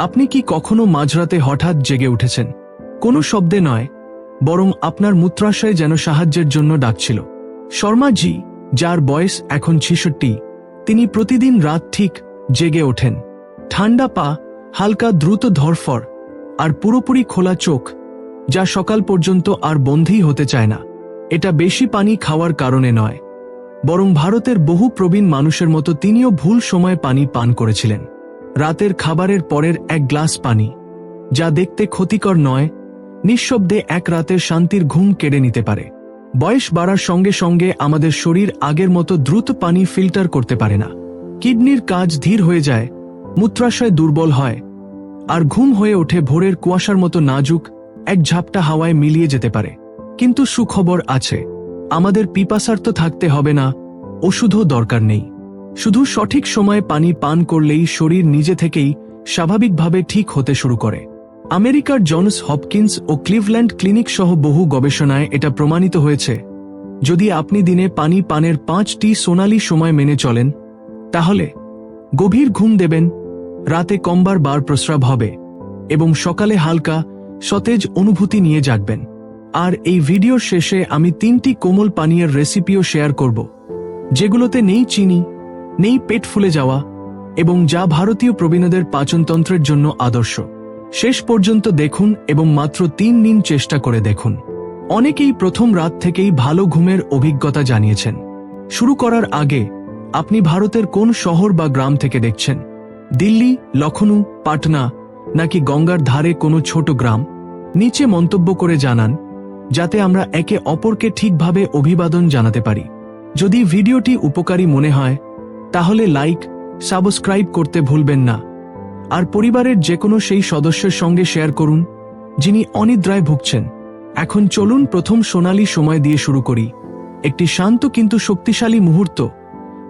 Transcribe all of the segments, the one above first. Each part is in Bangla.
আপনি কি কখনো মাঝরাতে হঠাৎ জেগে উঠেছেন? কোনো শব্দে নয়, বরং আপনার মূত্রাশয় যেন সাহায্যের জন্য ডাকছিল। শর্মাজি যার বয়স এখন ছিষট্টি, তিনি প্রতিদিন রাত ঠিক জেগে ওঠেন। ঠান্ডা পা, হালকা দ্রুত ধরফর, আর পুরোপুরি খোলা চোখ, যা সকাল পর্যন্ত আর বন্ধই হতে চায় না। এটা বেশি পানি খাওয়ার কারণে নয়, বরং ভারতের বহু প্রবীণ মানুষের মতো তিনিও ভুল সময়ে পানি পান করেছিলেন। রাতের খাবারের পরের এক গ্লাস পানি, যা দেখতে ক্ষতিকর নয়, নিঃশব্দে এক রাতের শান্তির ঘুম কেড়ে নিতে পারে। বয়স বাড়ার সঙ্গে সঙ্গে আমাদের শরীর আগের মতো দ্রুত পানি ফিল্টার করতে পারে না। কিডনির কাজ ধীর হয়ে যায়, মূত্রাশয় দুর্বল হয়, আর ঘুম হয়ে ওঠে ভোরের কুয়াশার মতো নাজুক, এক ঝাপটা হাওয়ায় মিলিয়ে যেতে পারে। কিন্তু সুখবর আছে, আমাদের পিপাসার্থ থাকতে হবে না, ওষুধও দরকার নেই। শুধু সঠিক সময়ে পানি পান করলেই শরীর নিজে থেকেই স্বাভাবিকভাবে ঠিক হতে শুরু করে। আমেরিকার জনস হপকিন্স ও ক্লিভল্যান্ড ক্লিনিক সহ বহু গবেষণায় এটা প্রমাণিত হয়েছে। যদি আপনি দিনে পানি পানের পাঁচটি সোনালি সময় মেনে চলেন, তাহলে গভীর ঘুম দেবেন, রাতে কমবার বার প্রস্রাব হবে এবং সকালে হালকা, সতেজ অনুভূতি নিয়ে জাগবেন। আর এই ভিডিওর শেষে আমি তিনটি কোমল পানীয়ের রেসিপিও শেয়ার করব, যেগুলোতে নেই চিনি নেই পেট ফুলে যাওয়া এবং যা ভারতীয় প্রবীণদের পাচনতন্ত্রের জন্য আদর্শ। শেষ পর্যন্ত দেখুন এবং মাত্র তিন দিন চেষ্টা করে দেখুন। অনেকেই প্রথম রাত থেকেই ভালো ঘুমের অভিজ্ঞতা জানিয়েছেন। শুরু করার আগে আপনি ভারতের কোন শহর বা গ্রাম থেকে দেখছেন? দিল্লি, লখনউ, পাটনা নাকি গঙ্গার ধারে কোনো ছোট গ্রাম? নিচে মন্তব্য করে জানান, যাতে আমরা একে অপরকে ঠিকভাবে অভিবাদন জানাতে পারি। যদি ভিডিওটি উপকারী মনে হয় তাহলে লাইক সাবস্ক্রাইব করতে ভুলবেন না। আর পরিবারের যে কোনো সেই সদস্যের সঙ্গে শেয়ার করুন, যিনি অনিদ্রায় ভুগছেন। এখন চলুন প্রথম সোনালী সময় দিয়ে শুরু করি। একটি শান্ত কিন্তু শক্তিশালী মুহূর্ত,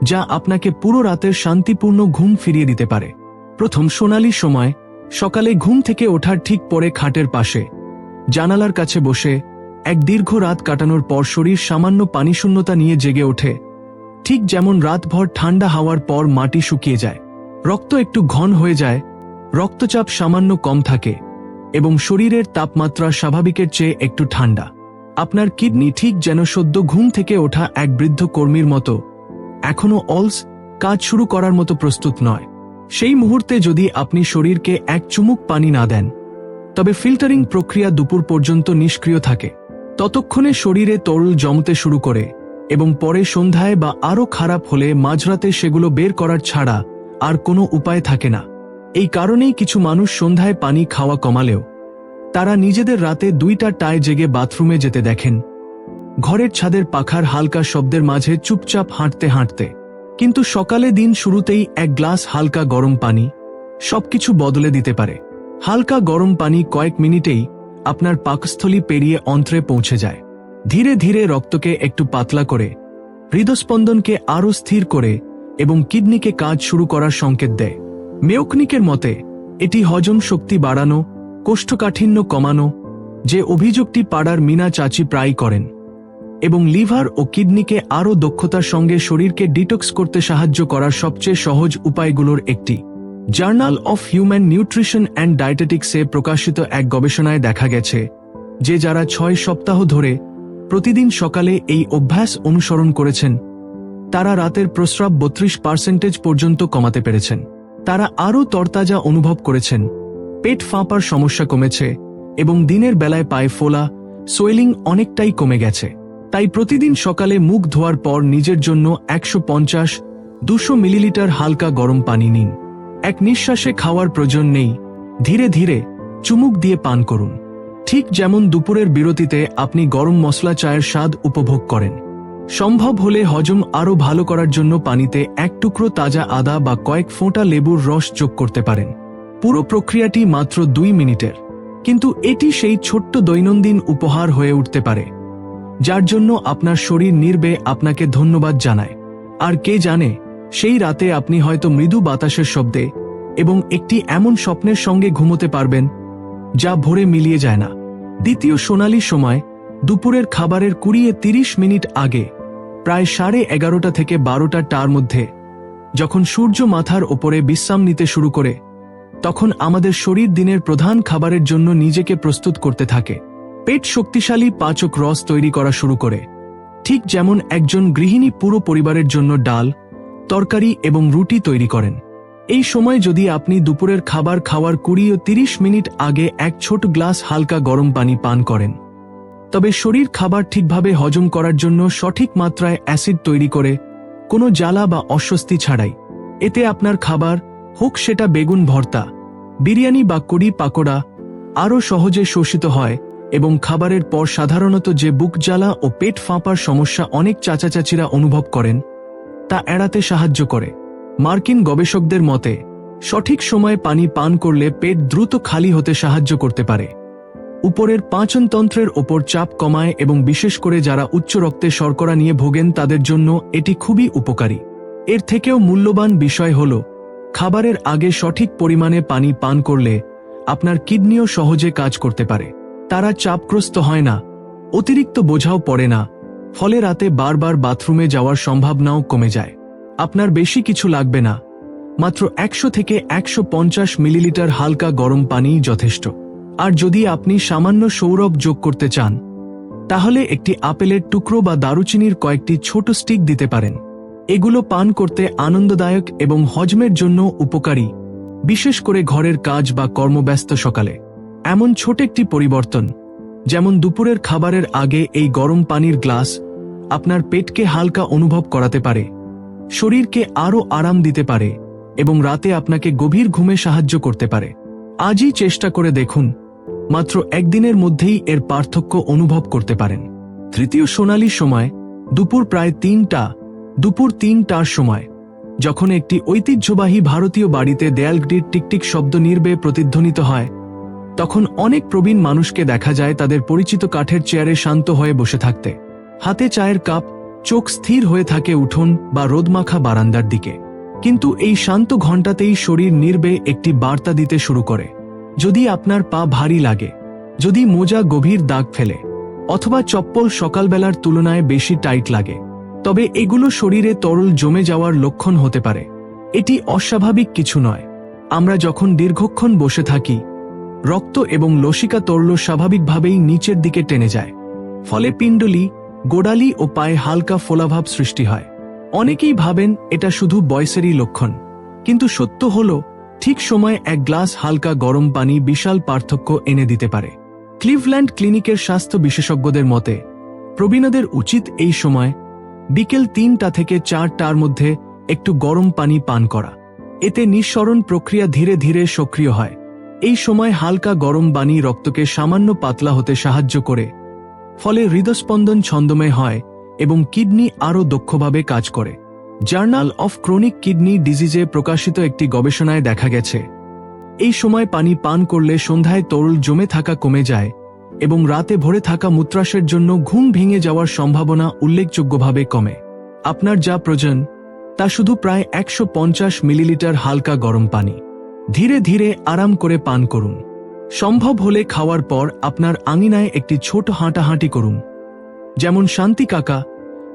যা আপনাকে পুরো রাতের শান্তিপূর্ণ ঘুম ফিরিয়ে দিতে পারে। প্রথম সোনালী সময়, সকালে ঘুম থেকে ওঠার ঠিক পরে খাটের পাশে। জানালার কাছে বসে, এক দীর্ঘ রাত কাটানোর পর শরীর সামান্য পানিশূন্যতা নিয়ে জেগে ওঠে। ঠিক যেমন রাতভর ঠান্ডা হাওয়ার পর মাটি শুকিয়ে যায়, রক্ত একটু ঘন হয়ে যায়, রক্তচাপ সামান্য কম থাকে এবং শরীরের তাপমাত্রা স্বাভাবিকের চেয়ে একটু ঠান্ডা। আপনার কিডনি ঠিক যেন সদ্য ঘুম থেকে ওঠা এক বৃদ্ধ কর্মীর মতো। এখনও অলস, কাজ শুরু করার মতো প্রস্তুত নয়। সেই মুহূর্তে যদি আপনি শরীরকে এক চুমুক পানি না দেন, তবে ফিল্টারিং প্রক্রিয়া দুপুর পর্যন্ত নিষ্ক্রিয় থাকে। ততক্ষণে শরীরে তরল জমতে শুরু করে। এবং পরে সন্ধ্যায় বা আরও খারাপ হলে মাঝরাতে সেগুলো বের করার ছাড়া আর কোনো উপায় থাকে না। এই কারণেই কিছু মানুষ সন্ধ্যায় পানি খাওয়া কমালেও। তারা নিজেদের রাতে দুইটা টায় জেগে বাথরুমে যেতে দেখেন। ঘরের ছাদের পাখার হালকা শব্দের মাঝে চুপচাপ হাঁটতে হাঁটতে। কিন্তু সকালে দিন শুরুতেই এক গ্লাস হালকা গরম পানি সবকিছু বদলে দিতে পারে। হালকা গরম পানি কয়েক মিনিটেই আপনার পাকস্থলী পেরিয়ে অন্ত্রে পৌঁছে যায়। ধীরে ধীরে রক্তকে একটু পাতলা করে, হৃদস্পন্দনকে আরও স্থির করে এবং কিডনিকে কাজ শুরু করার সংকেত দেয়। মেয়কনিকের মতে, এটি হজম শক্তি বাড়ানো, কোষ্ঠকাঠিন্য কমানো, যে অভিযোগটি পাড়ার মিনা চাচি প্রায় করেন, এবং লিভার ও কিডনিকে আরও দক্ষতার সঙ্গে শরীরকে ডিটক্স করতে সাহায্য করার সবচেয়ে সহজ উপায়গুলোর একটি। Journal of human nutrition and ডায়েটেটিক্সে প্রকাশিত এক গবেষণায় দেখা গেছে, যে যারা ছয় সপ্তাহ ধরে প্রতিদিন সকালে এই অভ্যাস অনুসরণ করেছেন। তারা রাতের প্রস্রাব বত্রিশ পার্সেন্টেজ পর্যন্ত কমাতে পেরেছেন। তারা আরও তরতাজা অনুভব করেছেন। পেট ফাঁপার সমস্যা কমেছে এবং দিনের বেলায় পায়ে ফোলা, সোয়েলিং অনেকটাই কমে গেছে। তাই প্রতিদিন সকালে মুখ ধোয়ার পর নিজের জন্য একশো পঞ্চাশ, দুশো মিলিলিটার হালকা গরম পানি নিন। এক নিঃশ্বাসে খাওয়ার প্রয়োজন নেই। ধীরে ধীরে চুমুক দিয়ে পান করুন। ঠিক যেমন দুপুরের বিরতিতে আপনি গরম মশলা চায়ের স্বাদ উপভোগ করেন। সম্ভব হলে হজম আরও ভালো করার জন্য পানিতে এক টুকরো তাজা আদা বা কয়েক ফোঁটা লেবুর রস যোগ করতে পারেন। পুরো প্রক্রিয়াটি মাত্র দুই মিনিটের। কিন্তু এটি সেই ছোট্ট দৈনন্দিন উপহার হয়ে উঠতে পারে, যার জন্য আপনার শরীর নির্বে আপনাকে ধন্যবাদ জানায়। আর কে জানে, সেই রাতে আপনি হয়তো মৃদু বাতাসের শব্দে এবং একটি এমন স্বপ্নের সঙ্গে ঘুমোতে পারবেন, যা ভোরে মিলিয়ে যায় না। দ্বিতীয় সোনালি সময়, দুপুরের খাবারের কুড়িয়ে তিরিশ মিনিট আগে, প্রায় সাড়ে এগারোটা থেকে বারোটা টার মধ্যে, যখন সূর্য মাথার ওপরে বিশ্রাম নিতে শুরু করে, তখন আমাদের শরীর দিনের প্রধান খাবারের জন্য নিজেকে প্রস্তুত করতে থাকে। পেট শক্তিশালী পাচক রস তৈরি করা শুরু করে। ঠিক যেমন একজন গৃহিণী পুরো পরিবারের জন্য ডাল, তরকারি এবং রুটি তৈরি করেন। এই সময় যদি আপনি দুপুরের খাবার খাওয়ার কুড়ি ও তিরিশ মিনিট আগে এক ছোট গ্লাস হালকা গরম পানি পান করেন। তবে শরীর খাবার ঠিকভাবে হজম করার জন্য সঠিক মাত্রায় অ্যাসিড তৈরি করে কোনো জ্বালা বা অস্বস্তি ছাড়াই। এতে আপনার খাবার, হোক সেটা বেগুন ভর্তা, বিরিয়ানি বা কড়ি পাকোড়া, আরও সহজে শোষিত হয় এবং খাবারের পর সাধারণত যে বুক জ্বালা ও পেট ফাঁপার সমস্যা অনেক চাচাচাচিরা অনুভব করেন, তা এড়াতে সাহায্য করে। মার্কিন গবেষকদের মতে, সঠিক সময়ে পানি পান করলে পেট দ্রুত খালি হতে সাহায্য করতে পারে। উপরের পাচনতন্ত্রের ওপর চাপ কমায় এবং বিশেষ করে যারা উচ্চ রক্তে শর্করা নিয়ে ভোগেন তাদের জন্য এটি খুবই উপকারী। এর থেকেও মূল্যবান বিষয় হল, খাবারের আগে সঠিক পরিমাণে পানি পান করলে আপনার কিডনিও সহজে কাজ করতে পারে। তারা চাপগ্রস্ত হয় না, অতিরিক্ত বোঝাও পড়ে না, ফলে রাতে বারবার বাথরুমে যাওয়ার সম্ভাবনাও কমে যায়। আপনার বেশি কিছু লাগবে না। মাত্র একশো থেকে একশো পঞ্চাশ মিলিলিটার হালকা গরম পানিই যথেষ্ট। আর যদি আপনি সামান্য সৌরভ যোগ করতে চান, তাহলে একটি আপেলের টুকরো বা দারুচিনির কয়েকটি ছোট স্টিক দিতে পারেন। এগুলো পান করতে আনন্দদায়ক এবং হজমের জন্য উপকারী, বিশেষ করে ঘরের কাজ বা কর্মব্যস্ত সকালে। এমন ছোট একটি পরিবর্তন, যেমন দুপুরের খাবারের আগে এই গরম পানির গ্লাস আপনার পেটকে হালকা অনুভব করাতে পারে। শরীরকে আরও আরাম দিতে পারে এবং রাতে আপনাকে গভীর ঘুমে সাহায্য করতে পারে। আজই চেষ্টা করে দেখুন, মাত্র একদিনের মধ্যেই এর পার্থক্য অনুভব করতে পারেন। তৃতীয় সোনালি সময়, দুপুর প্রায় তিনটা, দুপুর তিনটার সময়, যখন একটি ঐতিহ্যবাহী ভারতীয় বাড়িতে দেয়ালগটির টিকটিক শব্দ নির্বে প্রতিধ্বনিত হয়, তখন অনেক প্রবীণ মানুষকে দেখা যায় তাদের পরিচিত কাঠের চেয়ারে শান্ত হয়ে বসে থাকতে। হাতে চায়ের কাপ চোখ স্থির হয়ে থাকে উঠোন বা রোদমাখা বারান্দার দিকে। কিন্তু এই শান্ত ঘণ্টাতেই শরীর নির্বে একটি বার্তা দিতে শুরু করে। যদি আপনার পা ভারী লাগে, যদি মোজা গভীর দাগ ফেলে, অথবা চপ্পল সকালবেলার তুলনায় বেশি টাইট লাগে, তবে এগুলো শরীরে তরল জমে যাওয়ার লক্ষণ হতে পারে। এটি অস্বাভাবিক কিছু নয়। আমরা যখন দীর্ঘক্ষণ বসে থাকি, রক্ত এবং লসিকা তরল স্বাভাবিকভাবেই নিচের দিকে টেনে যায়। ফলে পিণ্ডলি গোড়ালি ও পায়ে হালকা ফোলাভাব সৃষ্টি হয়। অনেকেই ভাবেন এটা শুধু বয়সেরই লক্ষণ। কিন্তু সত্য হল, ঠিক সময়ে এক গ্লাস হালকা গরম পানি বিশাল পার্থক্য এনে দিতে পারে। ক্লিভল্যান্ড ক্লিনিকের স্বাস্থ্য বিশেষজ্ঞদের মতে, প্রবীণদের উচিত এই সময় বিকেল তিনটা থেকে চারটার মধ্যে একটু গরম পানি পান করা। এতে নিঃসরণ প্রক্রিয়া ধীরে ধীরে সক্রিয় হয়। এই সময় হালকা গরম পানি রক্তকে সামান্য পাতলা হতে সাহায্য করে। ফলে হৃদস্পন্দন ছন্দময় হয় এবং কিডনি আরও দক্ষভাবে কাজ করে। জার্নাল অফ ক্রনিক কিডনি ডিজিজে প্রকাশিত একটি গবেষণায় দেখা গেছে। এই সময় পানি পান করলে সন্ধ্যায় তরল জমে থাকা কমে যায় এবং রাতে ভরে থাকা মূত্রাশের জন্য ঘুম ভেঙে যাওয়ার সম্ভাবনা উল্লেখযোগ্যভাবে কমে। আপনার যা প্রয়োজন, তা শুধু প্রায় একশো পঞ্চাশ মিলিলিটার হালকা গরম পানি। ধীরে ধীরে আরাম করে পান করুন। সম্ভব হলে খাওয়ার পর আপনার আঙিনায় একটি ছোট হাঁটাহাঁটি করুন। যেমন শান্তি কাকা,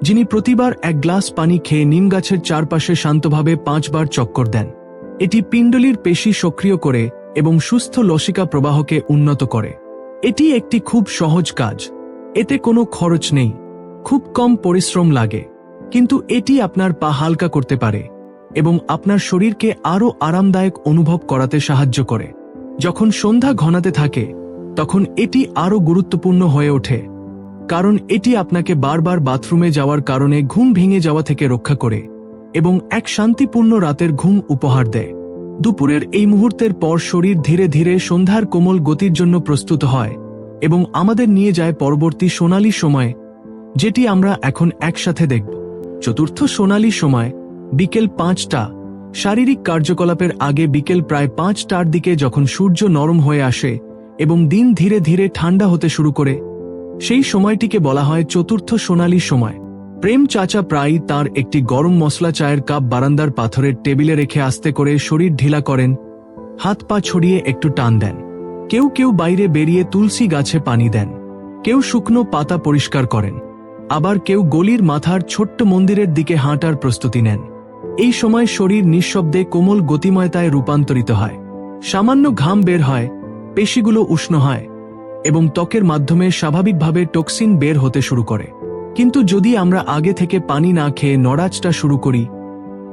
যিনি প্রতিবার এক গ্লাস পানি খেয়ে নিম গাছের চারপাশে শান্তভাবে পাঁচবার চক্কর দেন। এটি পিণ্ডলির পেশি সক্রিয় করে এবং সুস্থ লসিকা প্রবাহকে উন্নত করে। এটি একটি খুব সহজ কাজ। এতে কোনো খরচ নেই। খুব কম পরিশ্রম লাগে। কিন্তু এটি আপনার পা হালকা করতে পারে এবং আপনার শরীরকে আরও আরামদায়ক অনুভব করাতে সাহায্য করে। যখন সন্ধ্যা ঘনাতে থাকে, তখন এটি আরও গুরুত্বপূর্ণ হয়ে ওঠে, কারণ এটি আপনাকে বারবার বাথরুমে যাওয়ার কারণে ঘুম ভেঙে যাওয়া থেকে রক্ষা করে এবং এক শান্তিপূর্ণ রাতের ঘুম উপহার দেয়। দুপুরের এই মুহূর্তের পর শরীর ধীরে ধীরে সন্ধ্যার কোমল গতির জন্য প্রস্তুত হয় এবং আমাদের নিয়ে যায় পরবর্তী সোনালী সময়, যেটি আমরা এখন একসাথে দেখব। চতুর্থ সোনালী সময়, বিকেল পাঁচটা শারীরিক কার্যকলাপের আগে বিকেল প্রায় পাঁচটার দিকে যখন সূর্য নরম হয়ে আসে এবং দিন ধীরে ধীরে ঠান্ডা হতে শুরু করে, সেই সময়টিকে বলা হয় চতুর্থ সোনালী সময়। প্রেম চাচা প্রায়ই তার একটি গরম মশলা চায়ের কাপ বারান্দার পাথরের টেবিলে রেখে আস্তে করে শরীর ঢিলা করেন, হাত পা ছড়িয়ে একটু টান দেন। কেউ কেউ বাইরে বেরিয়ে তুলসী গাছে পানি দেন। কেউ শুকনো পাতা পরিষ্কার করেন। আবার কেউ গলির মাথার ছোট্ট মন্দিরের দিকে হাঁটার প্রস্তুতি নেন। এই সময় শরীর নিঃশব্দে কোমল গতিময়তায় রূপান্তরিত হয়। সামান্য ঘাম বের হয়, পেশিগুলো উষ্ণ হয় এবং ত্বকের মাধ্যমে স্বাভাবিকভাবে টক্সিন বের হতে শুরু করে। কিন্তু যদি আমরা আগে থেকে পানি না খেয়ে নড়াচটা শুরু করি,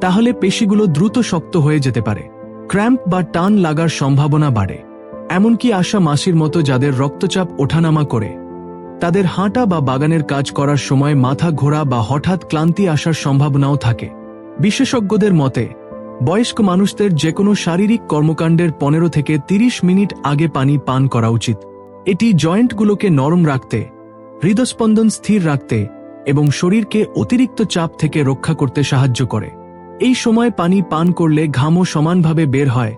তাহলে পেশিগুলো দ্রুত শক্ত হয়ে যেতে পারে। ক্র্যাম্প বা টান লাগার সম্ভাবনা বাড়ে। এমনকি আশা মাসির মতো যাদের রক্তচাপ ওঠানামা করে, তাদের হাঁটা বা বাগানের কাজ করার সময় মাথা ঘোরা বা হঠাৎ ক্লান্তি আসার সম্ভাবনাও থাকে। বিশেষজ্ঞদের মতে, বয়স্ক মানুষদের যে কোনো শারীরিক কর্মকাণ্ডের পনেরো থেকে ৩০ মিনিট আগে পানি পান করা উচিত। এটি জয়েন্টগুলোকে নরম রাখতে, হৃদস্পন্দন স্থির রাখতে এবং শরীরকে অতিরিক্ত চাপ থেকে রক্ষা করতে সাহায্য করে। এই সময় পানি পান করলে ঘামও সমানভাবে বের হয়।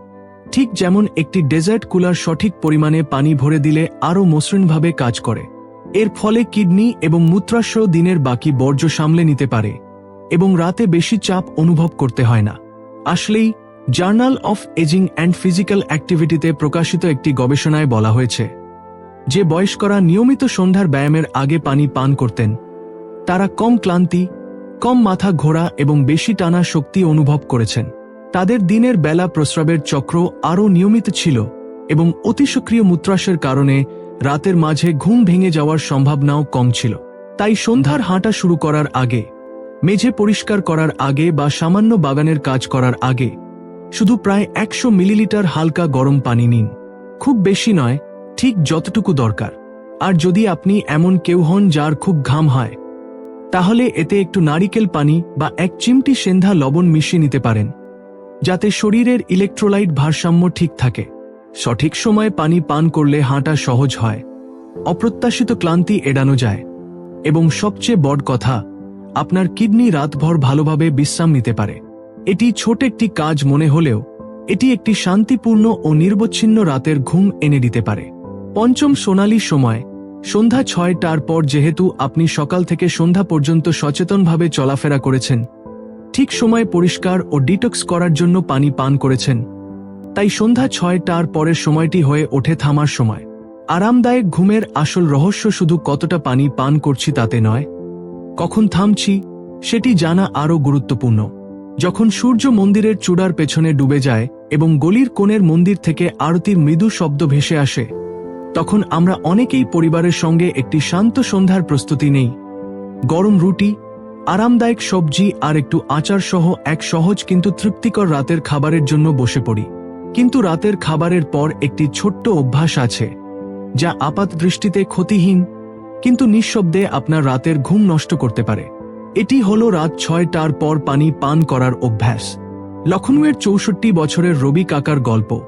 ঠিক যেমন একটি ডেজার্ট কুলার সঠিক পরিমাণে পানি ভরে দিলে আরও মসৃণভাবে কাজ করে। এর ফলে কিডনি এবং মূত্রাশয় দিনের বাকি বর্জ্য সামলে নিতে পারে। এবং রাতে বেশি চাপ অনুভব করতে হয় না। আসলেই journal of aging and physical অ্যাক্টিভিটিতে প্রকাশিত একটি গবেষণায় বলা হয়েছে, যে বয়স্করা নিয়মিত সন্ধ্যার ব্যায়ামের আগে পানি পান করতেন। তারা কম ক্লান্তি, কম মাথা ঘোরা এবং বেশি টানা শক্তি অনুভব করেছেন। তাদের দিনের বেলা প্রস্রাবের চক্র আরও নিয়মিত ছিল এবং অতিসক্রিয় মূত্রাসের কারণে রাতের মাঝে ঘুম ভেঙে যাওয়ার সম্ভাবনাও কম ছিল। তাই সন্ধ্যার হাঁটা শুরু করার আগে মেঝে পরিষ্কার করার আগে বা সামান্য বাগানের কাজ করার আগে শুধু প্রায় একশো মিলিলিটার হালকা গরম পানি নিন। খুব বেশি নয়, ঠিক যতটুকু দরকার। আর যদি আপনি এমন কেউ হন যার খুব ঘাম হয়, তাহলে এতে একটু নারিকেল পানি বা এক চিমটি সেন্ধা লবণ মিশিয়ে নিতে পারেন, যাতে শরীরের ইলেকট্রোলাইট ভারসাম্য ঠিক থাকে। সঠিক সময়ে পানি পান করলে হাঁটা সহজ হয়। অপ্রত্যাশিত ক্লান্তি এড়ানো যায়। এবং সবচেয়ে বড় কথা আপনার কিডনি রাতভর ভালোভাবে বিশ্রাম নিতে পারে। এটি ছোট একটি কাজ মনে হলেও, এটি একটি শান্তিপূর্ণ ও নির্বচ্ছিন্ন রাতের ঘুম এনে দিতে পারে। পঞ্চম সোনালী সময়, সন্ধ্যা ছয়টার পর যেহেতু আপনি সকাল থেকে সন্ধ্যা পর্যন্ত সচেতনভাবে চলাফেরা করেছেন, ঠিক সময়ে পরিষ্কার ও ডিটক্স করার জন্য পানি পান করেছেন। তাই সন্ধ্যা ছয়টার পরের সময়টি হয়ে ওঠে থামার সময়। আরামদায়ক ঘুমের আসল রহস্য শুধু কতটা পানি পান করছি তাতে নয় কখন থামছি, সেটি জানা আরও গুরুত্বপূর্ণ। যখন সূর্য মন্দিরের চূড়ার পেছনে ডুবে যায় এবং গলির কোণের মন্দির থেকে আরতির মৃদু শব্দ ভেসে আসে, তখন আমরা অনেকেই পরিবারের সঙ্গে একটি শান্ত সন্ধ্যার প্রস্তুতি নেই। গরম রুটি, আরামদায়ক সবজি আর একটু আচার সহ এক সহজ কিন্তু তৃপ্তিকর রাতের খাবারের জন্য বসে পড়ি। কিন্তু রাতের খাবারের পর একটি ছোট্ট অভ্যাস আছে, যা আপাত দৃষ্টিতে ক্ষতিহীন কিন্তু নিঃশব্দে আপনার রাতের ঘুম নষ্ট করতে পারে। এটি হল রাত ছয়টার পর পানি পান করার অভ্যাস। লখনউয়ের চৌষট্টি বছরের রবি কাকার গল্প।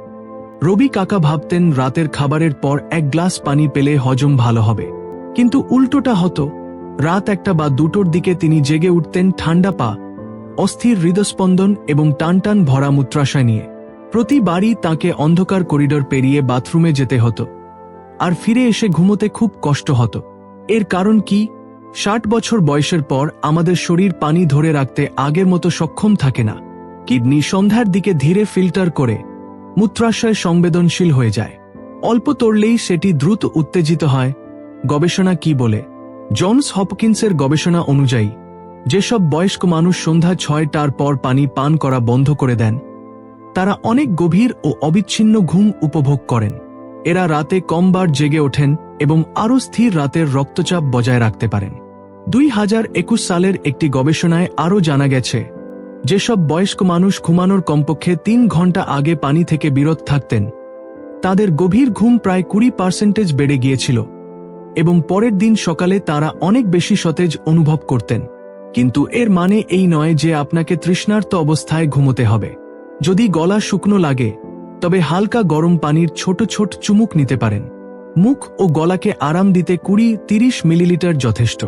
রবি কাকা ভাবতেন রাতের খাবারের পর এক গ্লাস পানি পেলে হজম ভালো হবে। কিন্তু উল্টোটা হতো। রাত একটা বা দুটোর দিকে তিনি জেগে উঠতেন ঠান্ডা পা, অস্থির হৃদস্পন্দন এবং টানটান ভরা মূত্রাশয় নিয়ে। প্রতিবারই তাকে অন্ধকার করিডোর পেরিয়ে বাথরুমে যেতে হতো। আর ফিরে এসে ঘুমোতে খুব কষ্ট হতো। এর কারণ কি? ষাট বছর বয়সের পর আমাদের শরীর পানি ধরে রাখতে আগের মতো সক্ষম থাকে না। কিডনি সন্ধ্যার দিকে ধীরে ফিল্টার করে মূত্রাশয় সংবেদনশীল হয়ে যায়। অল্প তরলেই সেটি দ্রুত উত্তেজিত হয়। গবেষণা কি বলে? জনস হপকিন্সের গবেষণা অনুযায়ী, যেসব বয়স্ক মানুষ সন্ধ্যা ছয়টার পর পানি পান করা বন্ধ করে দেন, তারা অনেক গভীর ও অবিচ্ছিন্ন ঘুম উপভোগ করেন। এরা রাতে কমবার জেগে ওঠেন এবং আরও স্থির রাতের রক্তচাপ বজায় রাখতে পারেন। দুই হাজার একুশ সালের একটি গবেষণায় আরও জানা গেছে, যেসব বয়স্ক মানুষ ঘুমানোর কমপক্ষে তিন ঘণ্টা আগে পানি থেকে বিরত থাকতেন, তাদের গভীর ঘুম প্রায় কুড়ি পার্সেন্টেজ বেড়ে গিয়েছিল এবং পরের দিন সকালে তারা অনেক বেশি সতেজ অনুভব করতেন। কিন্তু এর মানে এই নয় যে আপনাকে তৃষ্ণার্ত অবস্থায় ঘুমোতে হবে। যদি গলা শুকনো লাগে তবে হালকা গরম পানির ছোট ছোট চুমুক নিতে পারেন। মুখ ও গলাকে আরাম দিতে কুড়ি তিরিশ মিলিলিটার যথেষ্ট।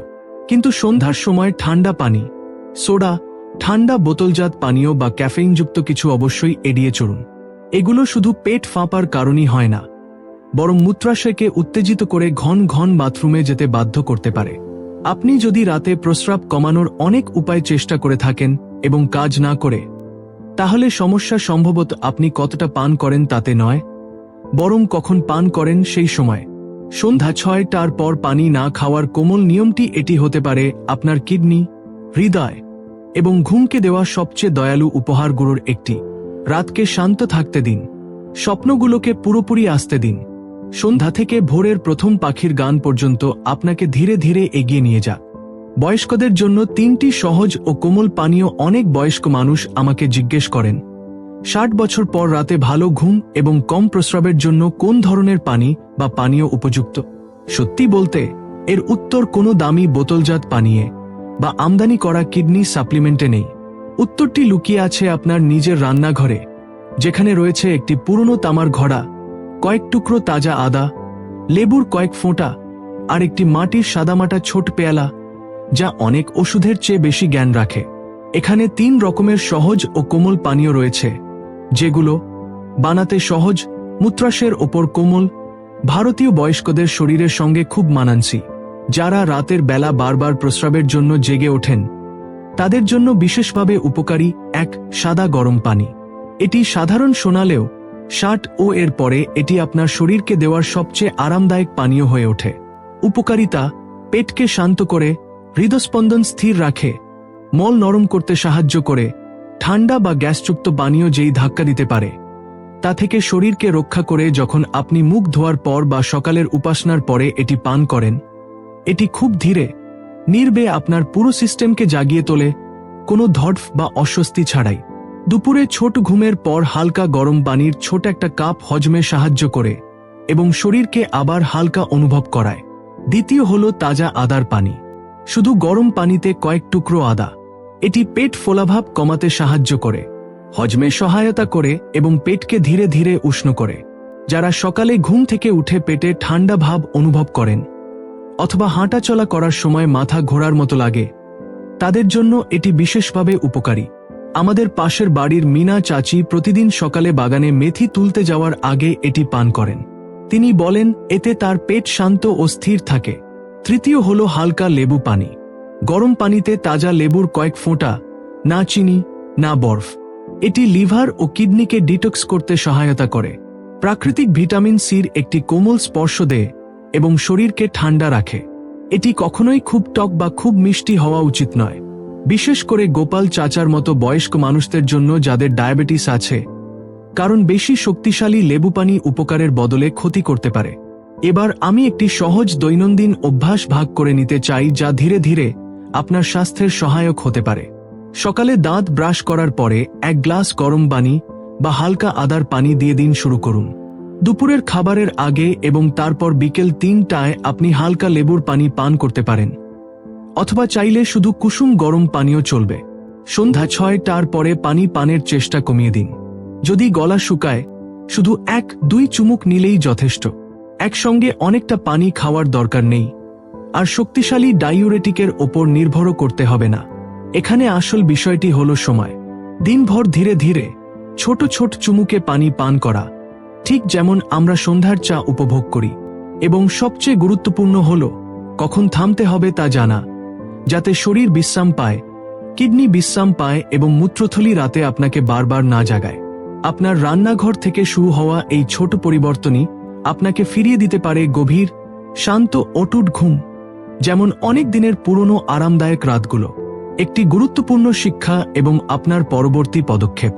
কিন্তু সন্ধ্যার সময় ঠান্ডা পানি, সোডা, ঠান্ডা বোতলজাত পানীয় বা ক্যাফেইনযুক্ত কিছু অবশ্যই এড়িয়ে চলুন। এগুলো শুধু পেট ফাঁপার কারণই হয় না, বরং মূত্রাশয়কে উত্তেজিত করে ঘন ঘন বাথরুমে যেতে বাধ্য করতে পারে। আপনি যদি রাতে প্রস্রাব কমানোর অনেক উপায় চেষ্টা করে থাকেন এবং কাজ না করে তাহলে সমস্যা সম্ভবত আপনি কতটা পান করেন তাতে নয়। বরং কখন পান করেন সেই সময়। সন্ধ্যা ছয়টার পর পানি না খাওয়ার কোমল নিয়মটি এটি হতে পারে আপনার কিডনি, হৃদয় এবং ঘুমকে দেওয়া সবচেয়ে দয়ালু উপহারগুলোর একটি। রাতকে শান্ত থাকতে দিন। স্বপ্নগুলোকে পুরোপুরি আসতে দিন। সন্ধ্যা থেকে ভোরের প্রথম পাখির গান পর্যন্ত আপনাকে ধীরে ধীরে এগিয়ে নিয়ে যাক। বয়স্কদের জন্য তিনটি সহজ ও কোমল পানীয় অনেক বয়স্ক মানুষ আমাকে জিজ্ঞেস করেন, ষাট বছর পর রাতে ভালো ঘুম এবং কম প্রস্রাবের জন্য কোন ধরনের পানি বা পানীয় উপযুক্ত? সত্যি বলতে, এর উত্তর কোনো দামি বোতলজাত পানীয়ে বা আমদানি করা কিডনি সাপ্লিমেন্টে নেই। উত্তরটি লুকিয়ে আছে আপনার নিজের রান্নাঘরে, যেখানে রয়েছে একটি পুরনো তামার ঘড়া, কয়েক টুকরো তাজা আদা, লেবুর কয়েক ফোঁটা, আর একটি মাটির সাদামাটা ছোট পেয়ালা যা অনেক ওষুধের চেয়ে বেশি জ্ঞান রাখে। এখানে তিন রকমের সহজ ও কোমল পানীয় রয়েছে, যেগুলো বানাতে সহজ, মূত্রাশয়ের ওপর কোমল, ভারতীয় বয়স্কদের শরীরের সঙ্গে খুব মানানসি যারা রাতের বেলা বারবার প্রস্রাবের জন্য জেগে ওঠেন। তাদের জন্য বিশেষভাবে উপকারী এক সাদা গরম পানি। এটি সাধারণ শোনালেও ষাট ও এর পরে এটি আপনার শরীরকে দেওয়ার সবচেয়ে আরামদায়ক পানীয় হয়ে ওঠে। উপকারিতা, পেটকে শান্ত করে হৃদস্পন্দন স্থির রাখে, মল নরম করতে সাহায্য করে, ঠান্ডা বা গ্যাসযুক্ত পানীয় যেই ধাক্কা দিতে পারে। তা থেকে শরীরকে রক্ষা করে যখন আপনি মুখ ধোয়ার পর বা সকালের উপাসনার পরে এটি পান করেন, এটি খুব ধীরে, নির্বে আপনার পুরো সিস্টেমকে জাগিয়ে তোলে, কোনো ধর্ফ বা অস্বস্তি ছাড়াই। দুপুরে ছোট ঘুমের পর হালকা গরম পানির ছোট একটা কাপ হজমে সাহায্য করে এবং শরীরকে আবার হালকা অনুভব করায়। দ্বিতীয় হল তাজা আদার পানি। শুধু গরম পানিতে কয়েক টুকরো আদা। এটি পেট ফোলাভাব কমাতে সাহায্য করে, হজমে সহায়তা করে এবং পেটকে ধীরে ধীরে উষ্ণ করে। যারা সকালে ঘুম থেকে উঠে পেটে ঠান্ডা ভাব অনুভব করেন অথবা হাঁটাচলা করার সময় মাথা ঘোরার মতো লাগে, তাদের জন্য এটি বিশেষভাবে উপকারী। আমাদের পাশের বাড়ির মিনা চাচি প্রতিদিন সকালে বাগানে মেথি তুলতে যাওয়ার আগে এটি পান করেন। তিনি বলেন, এতে তার পেট শান্ত ও স্থির থাকে। তৃতীয় হল হালকা লেবু পানি। গরম পানিতে তাজা লেবুর কয়েক ফোঁটা, না চিনি, না বরফ। এটি লিভার ও কিডনিকে ডিটক্স করতে সহায়তা করে। প্রাকৃতিক ভিটামিন সির একটি কোমল স্পর্শ দেয় এবং শরীরকে ঠান্ডা রাখে। এটি কখনোই খুব টক বা খুব মিষ্টি হওয়া উচিত নয়। বিশেষ করে গোপাল চাচার মতো বয়স্ক মানুষদের জন্য যাদের ডায়াবেটিস আছে, কারণ বেশি শক্তিশালী লেবু পানি উপকারের বদলে ক্ষতি করতে পারে। এবার আমি একটি সহজ দৈনন্দিন অভ্যাস ভাগ করে নিতে চাই যা ধীরে ধীরে আপনার স্বাস্থ্যের সহায়ক হতে পারে। সকালে দাঁত ব্রাশ করার পরে এক গ্লাস গরম পানি বা হালকা আদার পানি দিয়ে দিন শুরু করুন। দুপুরের খাবারের আগে এবং তারপর বিকেল তিনটায় আপনি হালকা লেবুর পানি পান করতে পারেন। অথবা চাইলে শুধু কুসুম গরম পানীয় চলবে। সন্ধ্যা ছয়টার পরে পানি পানের চেষ্টা কমিয়ে দিন। যদি গলা শুকায়, শুধু এক দুই চুমুক নিলেই যথেষ্ট। একসঙ্গে অনেকটা পানি খাওয়ার দরকার নেই, আর শক্তিশালী ডাইউরেটিকের ওপর নির্ভরও করতে হবে না। এখানে আসল বিষয়টি হল সময়। দিনভর ধীরে ধীরে ছোট ছোট চুমুকে পানি পান করা, ঠিক যেমন আমরা সন্ধ্যার চা উপভোগ করি, এবং সবচেয়ে গুরুত্বপূর্ণ হল কখন থামতে হবে তা জানা, যাতে শরীর বিশ্রাম পায়, কিডনি বিশ্রাম পায় এবং মূত্রথলি রাতে আপনাকে বারবার না জাগায়। আপনার রান্নাঘর থেকে শুরু হওয়া এই ছোট পরিবর্তনই আপনাকে ফিরিয়ে দিতে পারে গভীর, শান্ত অটুট ঘুম, যেমন অনেক দিনের পুরনো আরামদায়ক রাতগুলো। একটি গুরুত্বপূর্ণ শিক্ষা এবং আপনার পরবর্তী পদক্ষেপ।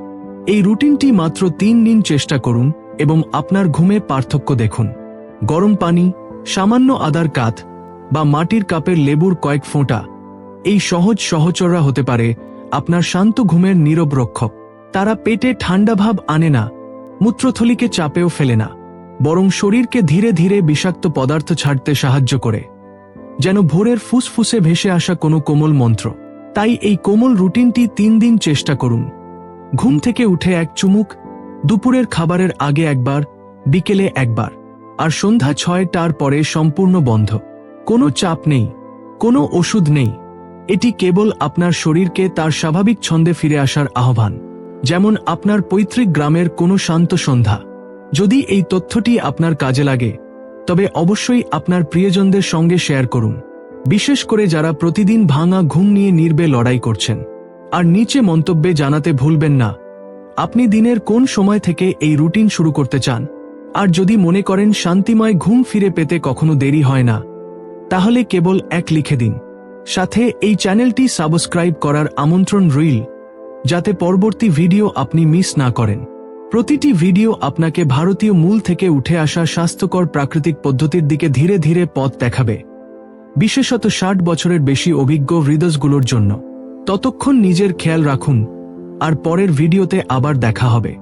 এই রুটিনটি মাত্র তিন দিন চেষ্টা করুন এবং আপনার ঘুমে পার্থক্য দেখুন। গরম পানি, সামান্য আদার কাত বা মাটির কাপের লেবুর কয়েক ফোঁটা, এই সহজ সহচররা হতে পারে আপনার শান্ত ঘুমের নীরব রক্ষক। তারা পেটে ঠান্ডা ভাব আনে না, মূত্রথলিকে চাপেও ফেলে না। বরং শরীরকে ধীরে ধীরে বিষাক্ত পদার্থ ছাড়তে সাহায্য করে, যেন ভোরের ফুসফুসে ভেসে আসা কোনো কোমল মন্ত্র। তাই এই কোমল রুটিনটি তিন দিন চেষ্টা করুন। ঘুম থেকে উঠে এক চুমুক, দুপুরের খাবারের আগে একবার, বিকেলে একবার, আর সন্ধ্যা ছয়টার পরে সম্পূর্ণ বন্ধ। কোনো চাপ নেই, কোনো ওষুধ নেই। এটি কেবল আপনার শরীরকে তার স্বাভাবিক ছন্দে ফিরে আসার আহ্বান, যেমন আপনার পৈতৃক গ্রামের কোনো শান্ত সন্ধ্যা। যদি এই তথ্যটি আপনার কাজে লাগে, তবে অবশ্যই আপনার প্রিয়জনদের সঙ্গে শেয়ার করুন। বিশেষ করে যারা প্রতিদিন ভাঙা ঘুম নিয়ে নির্বে লড়াই করছেন। আর নিচে মন্তব্যে জানাতে ভুলবেন না, আপনি দিনের কোন সময় থেকে এই রুটিন শুরু করতে চান? আর যদি মনে করেন শান্তিময় ঘুম ফিরে পেতে কখনো দেরি হয় না, তাহলে কেবল এক লিখে দিন। সাথে এই চ্যানেলটি সাবস্ক্রাইব করার আমন্ত্রণ রইল, যাতে পরবর্তী ভিডিও আপনি মিস না করেন। প্রতিটি ভিডিও আপনাকে ভারতীয় মূল থেকে উঠে আসা স্বাস্থ্যকর প্রাকৃতিক পদ্ধতির দিকে ধীরে ধীরে পথ দেখাবে। বিশেষত ষাট বছরের বেশি অভিজ্ঞ হৃদয়গুলোর জন্য। ততক্ষণ নিজের খেয়াল রাখুন, আর পরের ভিডিওতে আবার দেখা হবে।